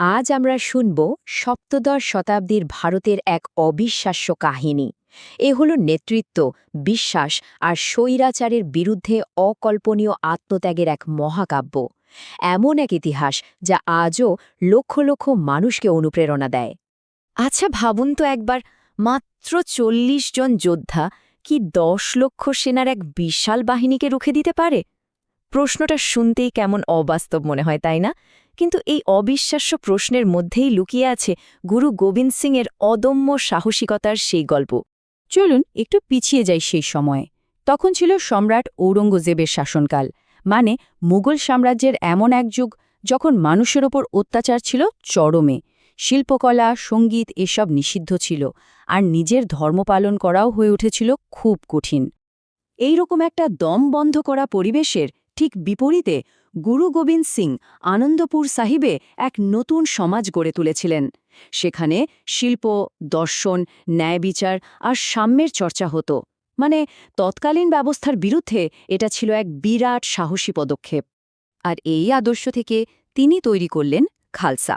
আজ আমরা শুনব সপ্তদশ শতাব্দীর ভারতের এক অবিশ্বাস্য কাহিনী। এ হল নেতৃত্ব, বিশ্বাস আর স্বৈরাচারের বিরুদ্ধে অকল্পনীয় আত্মত্যাগের এক মহাকাব্য। এমন এক ইতিহাস যা আজও লক্ষ লক্ষ মানুষকে অনুপ্রেরণা দেয়। আচ্ছা ভাবুন তো একবার, মাত্র চল্লিশ জন যোদ্ধা কি দশ লক্ষ সেনার এক বিশাল বাহিনীকে রুখে দিতে পারে? প্রশ্নটা শুনতেই কেমন অবাস্তব মনে হয়, তাই না? কিন্তু এই অবিশ্বাস্য প্রশ্নের মধ্যেই লুকিয়ে আছে গুরু গোবিন্দ সিংয়ের অদম্য সাহসিকতার সেই গল্প। চলুন একটু পিছিয়ে যাই সেই সময়ে। তখন ছিল সম্রাট ঔরঙ্গজেবের শাসনকাল মানে মুঘল সাম্রাজ্যের এমন এক যুগ যখন মানুষের ওপর অত্যাচার ছিল চরমে। শিল্পকলা, সংগীত এসব নিষিদ্ধ ছিল আর নিজের ধর্ম পালন করাও হয়ে উঠেছিল খুব কঠিন। এই রকম একটা দম বন্ধ করা পরিবেশের ঠিক বিপরীতে গুরু গোবিন্দ সিং আনন্দপুর সাহিবে এক নতুন সমাজ গড়ে তুলেছিলেন। সেখানে শিল্প, দর্শন ন্যায়বিচার আর সাম্যের চর্চা হতো। মানে তৎকালীন ব্যবস্থার বিরুদ্ধে এটা ছিল এক বিরাট সাহসী পদক্ষেপ। আর এই আদর্শ থেকে তিনি তৈরি করলেন খালসা।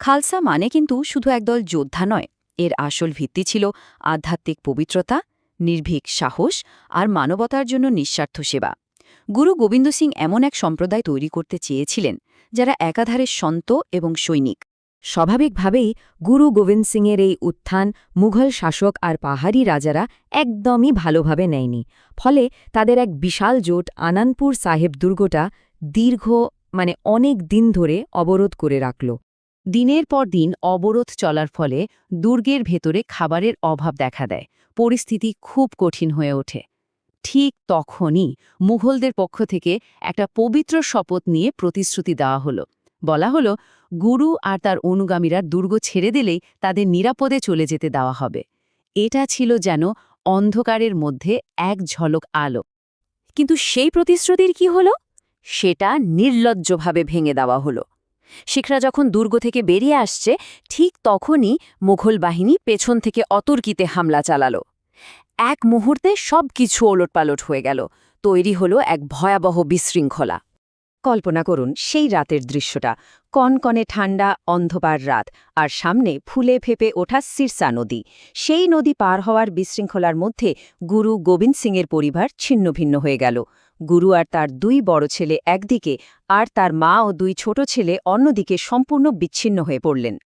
খালসা মানে কিন্তু শুধু একদল যোদ্ধা নয়, এর আসল ভিত্তি ছিল আধ্যাত্মিক পবিত্রতা, নির্ভীক সাহস আর মানবতার জন্য নিঃস্বার্থ সেবা। গুরু গোবিন্দ সিং এমন এক সম্প্রদায় তৈরি করতে চেয়েছিলেন, যারা একাধারে সন্ত এবং সৈনিক। স্বাভাবিকভাবেই গুরু গোবিন্দ সিংয়ের এই উত্থান মুঘল শাসক আর পাহাড়ি রাজারা একদমই ভালোভাবে নেয়নি, ফলে তাদের এক বিশাল জোট আনানপুর সাহেব দুর্গটা দীর্ঘ মানে অনেক দিন ধরে অবরোধ করে রাখল। দিনের পর দিন অবরোধ চলার ফলে দুর্গের ভেতরে খাবারের অভাব দেখা দেয়, পরিস্থিতি খুব কঠিন হয়ে ওঠে। ঠিক তখনই মুঘলদের পক্ষ থেকে একটা পবিত্র শপথ নিয়ে প্রতিশ্রুতি দেওয়া হলো। বলা হলো, গুরু আর তার অনুগামীরা দুর্গ ছেড়ে দিলেই তাদের নিরাপদে চলে যেতে দেওয়া হবে। এটা ছিল যেন অন্ধকারের মধ্যে এক ঝলক আলো। কিন্তু সেই প্রতিশ্রুতির কি হলো? সেটা নির্লজ্জভাবে ভেঙে দেওয়া হলো। শিখরা যখন দুর্গ থেকে বেরিয়ে আসছে, ঠিক তখনই মুঘল বাহিনী পেছন থেকে অতর্কিতে হামলা চালালো। এক মুহূর্তে সব কিছু ওলটপালট হয়ে গেল। তৈরি হলো এক ভয়াবহ বিশৃঙ্খলা। কল্পনা করুন সেই রাতের দৃশ্যটা। কনকনে ঠান্ডা অন্ধকার রাত, আর সামনে ফুলে ফেপে ওঠা সিরসা নদী। সেই নদী পার হওয়ার বিশৃঙ্খলার মধ্যে গুরু গোবিন্দ সিংয়ের পরিবার ছিন্নভিন্ন হয়ে গেল। গুরু আর তার দুই বড় ছেলে একদিকে, আর তার মা ও দুই ছোট ছেলে অন্যদিকে সম্পূর্ণ বিচ্ছিন্ন হয়ে পড়লেন।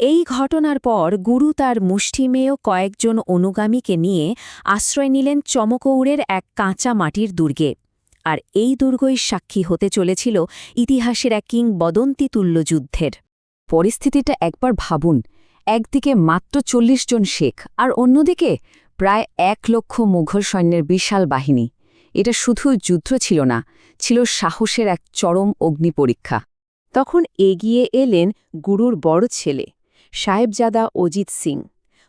এই ঘটনার পর গুরু তার মুষ্টিমেয় কয়েকজন অনুগামীকে নিয়ে আশ্রয় নিলেন চমকৌড়ের এক কাঁচা মাটির দুর্গে। আর এই দুর্গই সাক্ষী হতে চলেছিল ইতিহাসের এক কিংবদন্তি তুল্য যুদ্ধের। পরিস্থিতিটা একবার ভাবুন, একদিকে মাত্র চল্লিশ জন শেখ আর অন্যদিকে প্রায় এক লক্ষ মুঘল সৈন্যের বিশাল বাহিনী। এটা শুধু যুদ্ধ ছিল না, ছিল সাহসের এক চরম অগ্নি পরীক্ষা। তখন এগিয়ে এলেন গুরুর বড় ছেলে সাহেবজাদা অজিত সিং।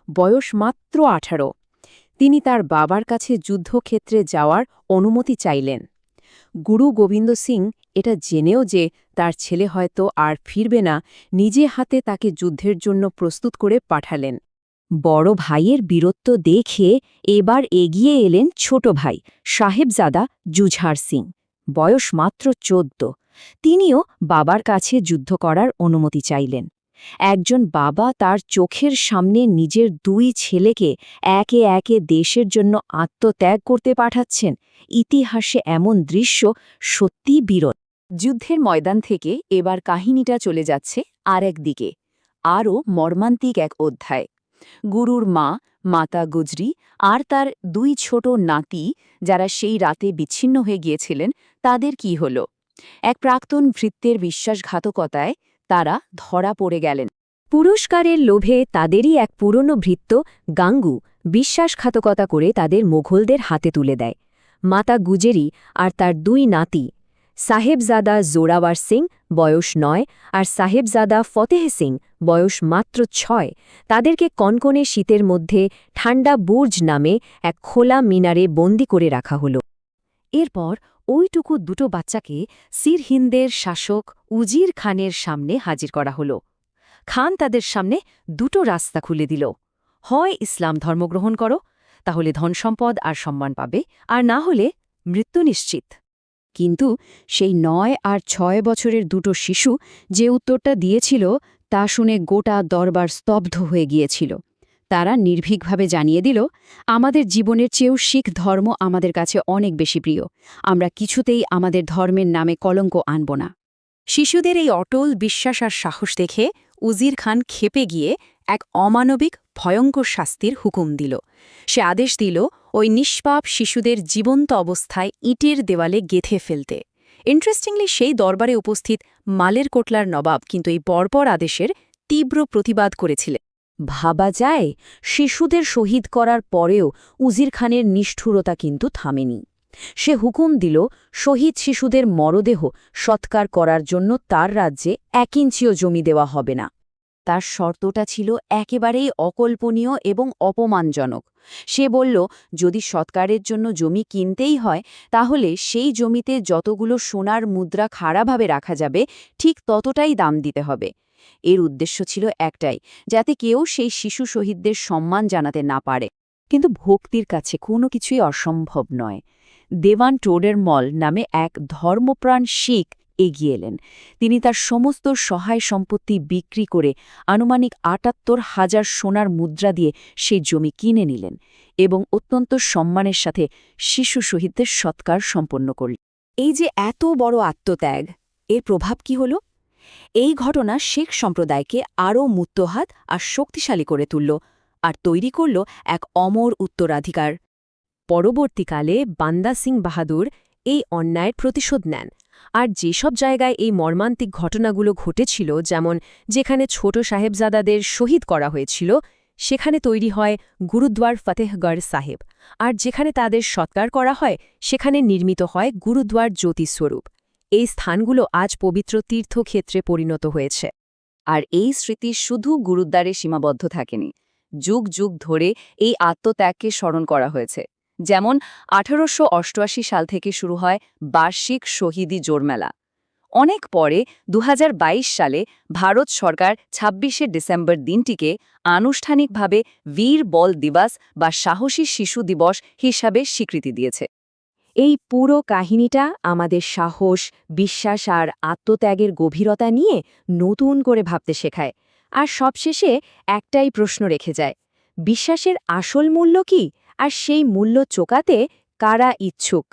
বয়স মাত্র আঠারো। তিনি তার বাবার কাছে যুদ্ধক্ষেত্রে যাওয়ার অনুমতি চাইলেন। গুরু গোবিন্দ সিং এটা জেনেও যে তার ছেলে হয়তো আর ফিরবে না, নিজে হাতে তাকে যুদ্ধের জন্য প্রস্তুত করে পাঠালেন। বড় ভাইয়ের বীরত্ব দেখে এবার এগিয়ে এলেন ছোট ভাই, সাহেবজাদা জুঝার সিং। বয়স মাত্র চোদ্দ। তিনিও বাবার কাছে যুদ্ধ করার অনুমতি চাইলেন। একজন বাবা তার চোখের সামনে নিজের দুই ছেলেকে একে একে দেশের জন্য আত্মত্যাগ করতে পাঠাচ্ছেন। ইতিহাসে এমন দৃশ্য সত্যিই বিরল। যুদ্ধের ময়দান থেকে এবার কাহিনীটা চলে যাচ্ছে আর দিকে, আরও মর্মান্তিক এক অধ্যায়। গুরুর মা, মাতা গুজরি আর তার দুই ছোট নাতি যারা সেই রাতে বিচ্ছিন্ন হয়ে গিয়েছিলেন, তাদের কি হল? এক প্রাক্তন ভৃত্যের বিশ্বাসঘাতকতায় তারা ধরা পড়ে গেলেন। পুরস্কারের লোভে তাদেরই এক পুরনো ভৃত্য, গাঙ্গু, বিশ্বাসঘাতকতা করে তাদের মোঘলদের হাতে তুলে দেয়। মাতা গুজেরি আর তার দুই নাতি, সাহেবজাদা জোরাওয়ার সিং, বয়স নয়, আর সাহেবজাদা ফতেহ সিং, বয়স মাত্র ছয়, তাদেরকে কনকনে শীতের মধ্যে ঠান্ডা বুর্জ নামে এক খোলা মিনারে বন্দি করে রাখা হল। এরপর ওইটুকু দুটো বাচ্চাকে সিরহিন্দের শাসক উজির খানের সামনে হাজির করা হল। খান তাদের সামনে দুটো রাস্তা খুলে দিল। হয়, ইসলাম ধর্মগ্রহণ করো, তাহলে ধনসম্পদ আর সম্মান পাবে, আর না হলে মৃত্যু নিশ্চিত। কিন্তু সেই নয় আর ছয় বছরের দুটো শিশু যে উত্তরটা দিয়েছিল তা শুনে গোটা দরবার স্তব্ধ হয়ে গিয়েছিল। তারা নির্ভীকভাবে জানিয়ে দিল, আমাদের জীবনের চেয়েও শিখ ধর্ম আমাদের কাছে অনেক বেশি প্রিয়। আমরা কিছুতেই আমাদের ধর্মের নামে কলঙ্ক আনব না। শিশুদের এই অটল বিশ্বাস আর সাহস দেখে উজির খান খেপে গিয়ে এক অমানবিক, ভয়ঙ্কর শাস্তির হুকুম দিল। সে আদেশ দিল ওই নিষ্পাপ শিশুদের জীবন্ত অবস্থায় ইটের দেওয়ালে গেথে ফেলতে। ইন্টারেস্টিংলি, সেই দরবারে উপস্থিত মালের কোটলার নবাব কিন্তু এই পরপর আদেশের তীব্র প্রতিবাদ করেছিলেন। ভাবা যায়, শিশুদের শহীদ করার পরেও উজির খানের নিষ্ঠুরতা কিন্তু থামেনি। সে হুকুম দিল, শহীদ শিশুদের মরদেহ সৎকার করার জন্য তার রাজ্যে এক ইঞ্চিও জমি দেওয়া হবে না। তার শর্তটা ছিল একেবারেই অকল্পনীয় এবং অপমানজনক। সে বলল, যদি সৎকারের জন্য জমি কিনতেই হয়, তাহলে সেই জমিতে যতগুলো সোনার মুদ্রা খাড়াভাবে রাখা যাবে, ঠিক ততটাই দাম দিতে হবে। এর উদ্দেশ্য ছিল একটাই, যাতে কেউ সেই শিশু শহীদদের সম্মান জানাতে না পারে। কিন্তু ভক্তির কাছে কোনো কিছুই অসম্ভব নয়। দেওয়ান টোডের মল নামে এক ধর্মপ্রাণ শিখ এগিয়ে এলেন। তিনি তার সমস্ত সহায় সম্পত্তি বিক্রি করে আনুমানিক আটাত্তর হাজার সোনার মুদ্রা দিয়ে সেই জমি কিনে নিলেন এবং অত্যন্ত সম্মানের সাথে শিশু শহীদদের সৎকার সম্পন্ন করলেন। এই যে এত বড় আত্মত্যাগ, এর প্রভাব কি হল? এই ঘটনা শেখ সম্প্রদায়কে আরও মুক্তহাত আর শক্তিশালী করে তুলল আর তৈরি করল এক অমর উত্তরাধিকার। পরবর্তীকালে বান্দা সিং বাহাদুর এই অন্যায়ের প্রতিশোধ নেন আর যেসব জায়গায় এই মর্মান্তিক ঘটনাগুলো ঘটেছিল, যেমন যেখানে ছোট সাহেবজাদাদের শহীদ করা হয়েছিল, সেখানে তৈরি হয় গুরুদ্বার ফতেহগড় সাহেব। আর যেখানে তাদের সৎকার করা হয়, সেখানে নির্মিত হয় গুরুদ্বার জ্যোতিস্বরূপ এই স্থানগুলো আজ পবিত্র তীর্থক্ষেত্রে পরিণত হয়েছে। আর এই স্মৃতি শুধু গুরুদ্বারে সীমাবদ্ধ থাকেনি। যুগ যুগ ধরে এই আত্মত্যাগকে স্মরণ করা হয়েছে। যেমন আঠারোশো অষ্টআশি সাল থেকে শুরু হয় বার্ষিক শহীদি জোরমেলা। অনেক পরে দু হাজার বাইশ সালে ভারত সরকার ছাব্বিশে ডিসেম্বর দিনটিকে আনুষ্ঠানিকভাবে বীর বল দিবস বা সাহসী শিশু দিবস হিসাবে স্বীকৃতি দিয়েছে। এই পুরো কাহিনীটা আমাদের সাহস, বিশ্বাস আর আত্মত্যাগের গভীরতা নিয়ে নতুন করে ভাবতে শেখায়। আর সবশেষে একটাই প্রশ্ন রেখে যায়, বিশ্বাসের আসল মূল্য কি? আর সেই মূল্য চোকাতে কারা ইচ্ছুক?